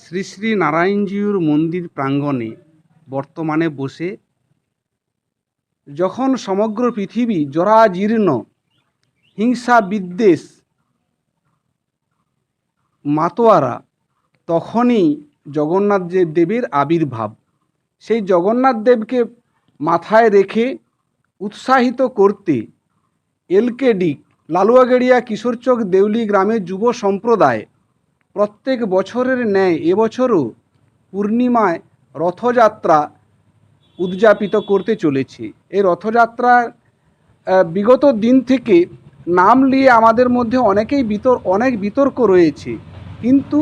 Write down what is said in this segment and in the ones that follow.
শ্রী শ্রী নারায়ণজিউর মন্দির প্রাঙ্গণে বর্তমানে বসে যখন সমগ্র পৃথিবী জরাজীর্ণ, হিংসা বিদ্বেষ, মাতোয়ারা, তখনই জগন্নাথ দেবের আবির্ভাব, সেই জগন্নাথ দেবকে মাথায় রেখে উৎসাহিত করতে এলকেডি, লালুয়াগেড়িয়া কিশোরচক দেউলি গ্রামের যুব সম্প্রদায়। প্রত্যেক বছরের ন্যায় এবছরও পূর্ণিমায় রথযাত্রা উদযাপিত করতে চলেছে। এই রথযাত্রার বিগত দিন থেকে নাম নিয়ে আমাদের মধ্যে অনেকেই বিতর, অনেক বিতর্ক রয়েছে। কিন্তু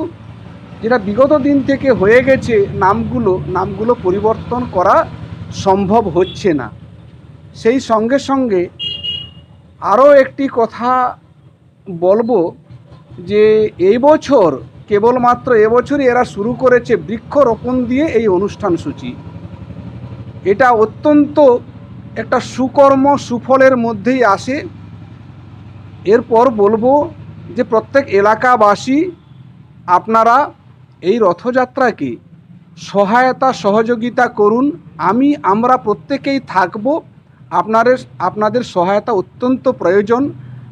যেটা বিগত দিন থেকে হয়ে গেছে, নামগুলো নামগুলো পরিবর্তন করা সম্ভব হচ্ছে না। সেই সঙ্গে সঙ্গে আরও একটি কথা বলব যে এই বছর, কেবলমাত্র এবছরই এরা শুরু করেছে বৃক্ষরোপণ দিয়ে এই অনুষ্ঠান সূচি। এটা অত্যন্ত একটা সুকর্ম সুফলের মধ্যেই আসে। এরপর বলব যে প্রত্যেক এলাকাবাসী, আপনারা এই রথযাত্রাকে সহায়তা সহযোগিতা করুন। আমি, আমরা প্রত্যেকেই থাকব আপনাদের আপনাদের সহায়তা অত্যন্ত প্রয়োজন।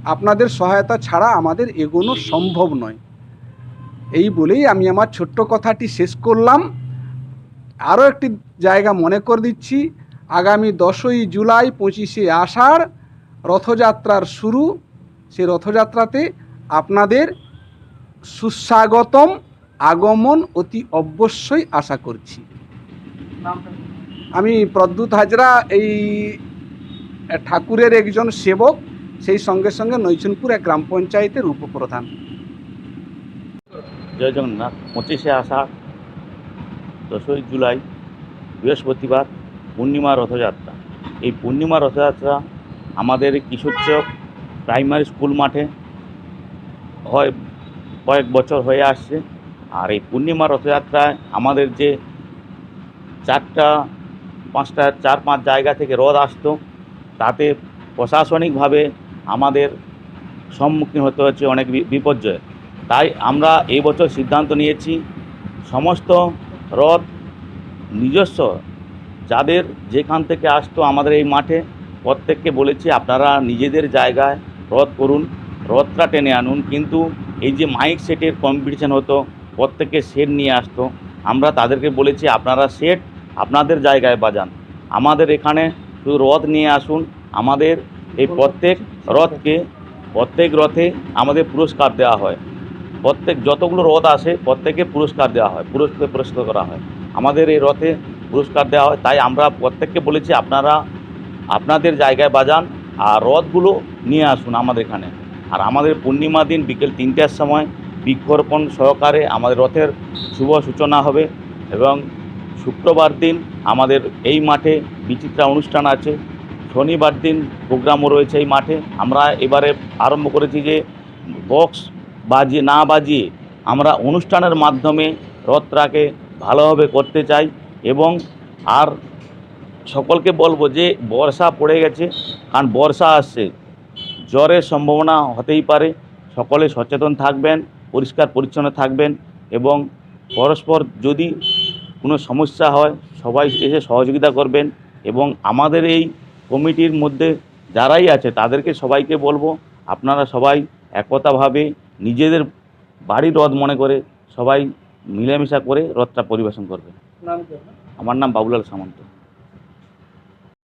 আপনাদের সহায়তা ছাড়া আমাদের এগোনো সম্ভব নয়। এই বলেই আমি আমার ছোট্ট কথাটি শেষ করলাম। আরও একটি জায়গা মনে করে দিচ্ছি। আগামী দশই জুলাই পঁচিশে আষাঢ় রথযাত্রার শুরু। সে রথযাত্রাতে আপনাদের সুস্বাগতম আগমন অতি অবশ্যই আশা করছি। আমি প্রদ্যুৎ হাজরা এই ঠাকুরের একজন সেবক, সেই সঙ্গে সঙ্গে নৈচনপুর এক গ্রাম পঞ্চায়েতের উপপ্রধান। জয় জগন্নাথ, পঁচিশে আষাঢ়, দশই জুলাই, বৃহস্পতিবার, পূর্ণিমা রথযাত্রা। এই পূর্ণিমা রথযাত্রা আমাদের কিশোরচক প্রাইমারি স্কুল মাঠে হয়, কয়েক বছর হয়ে আসছে। আর এই পূর্ণিমা রথযাত্রায় আমাদের যে চারটা, পাঁচটা, চার, পাঁচ জায়গা থেকে রথ আসতো তাতে প্রশাসনিকভাবে আমাদের সম্মুখীন হতে হচ্ছে অনেক বিপর্যয়। তাই আমরা এই বছর সিদ্ধান্ত নিয়েছি, সমস্ত রথ নিজস্ব, যাদের যেখান থেকে আসতো আমাদের এই মাঠে, প্রত্যেককে বলেছি আপনারা নিজেদের জায়গায় রথ করুন, রথটা টেনে আনুন। কিন্তু এই যে মাইক সেটের কম্পিটিশান হতো প্রত্যেকে সেট নিয়ে আসতো, আমরা তাদেরকে বলেছি আপনারা সেট আপনাদের জায়গায় বাজান। আমাদের এখানে শুধু রথ নিয়ে আসুন। আমাদের এই প্রত্যেক রথকে, প্রত্যেক রথে আমাদের পুরস্কার দেওয়া হয়। প্রত্যেক যতগুলো রথ আসে প্রত্যেকে পুরস্কার দেওয়া হয় পুরস্কার পুরস্কার করা হয়। আমাদের এই রথে পুরস্কার দেওয়া হয়। তাই আমরা প্রত্যেককে বলেছি, আপনারা আপনাদের জায়গায় বাজান আর রথগুলো নিয়ে আসুন আমাদের এখানে। আর আমাদের পূর্ণিমা দিন বিকেল তিনটার সময় বৃক্ষরোপণ সহকারে আমাদের রথের শুভ সূচনা হবে এবং শুক্রবার দিন আমাদের এই মাঠে বিচিত্রা অনুষ্ঠান আছে। শনিবার দিন প্রোগ্রামও রয়েছে এই মাঠে। আমরা এবারে আরম্ভ করেছি যে বক্স বাজিয়ে, না বাজিয়ে আমরা অনুষ্ঠানের মাধ্যমে রথটাকে ভালোভাবে করতে চাই এবং আর সকলকে বলব যে বর্ষা পড়ে গেছে, কারণ বর্ষা আসছে। জ্বরের সম্ভাবনা হতেই পারে। সকলে সচেতন থাকবেন, পরিষ্কার পরিচ্ছন্ন থাকবেন এবং পরস্পর যদি কোনো সমস্যা হয় সবাই এসে সহযোগিতা করবেন এবং আমাদের এই কমিটির মধ্যে যারাই আছে তাদেরকে সবাইকে বলব আপনারা সবাই একতাভাবে নিজেদের বাড়ির রথ মনে করে সবাই মিলেমিশা করে রথটা পরিবেশন করবেন। আমার নাম বাবুলাল সামন্ত।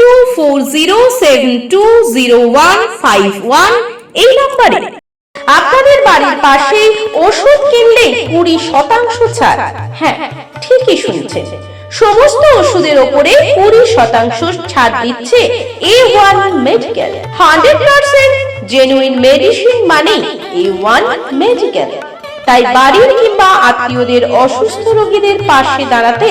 two four zero seven two zero one five one এই নম্বরে। আপনাদের বাড়ির পাশে ওষুধ কিনলে কুড়ি শতাংশ ছাড়। হ্যাঁ ঠিকই শুনছেন। সমস্ত ওষুধের ওপরে কুড়ি শতাংশ ছাড় দিচ্ছে A one medical hundred percent genuine medicine মানে এ ওয়ান মেডিকেল তাই বাড়ির কিংবা আত্মীয়দের অসুস্থ রোগীদের পাশে দাঁড়াতে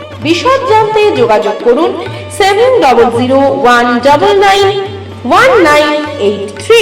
বিশদ জানতে যোগাযোগ করুন seven double zero one double nine one nine eight three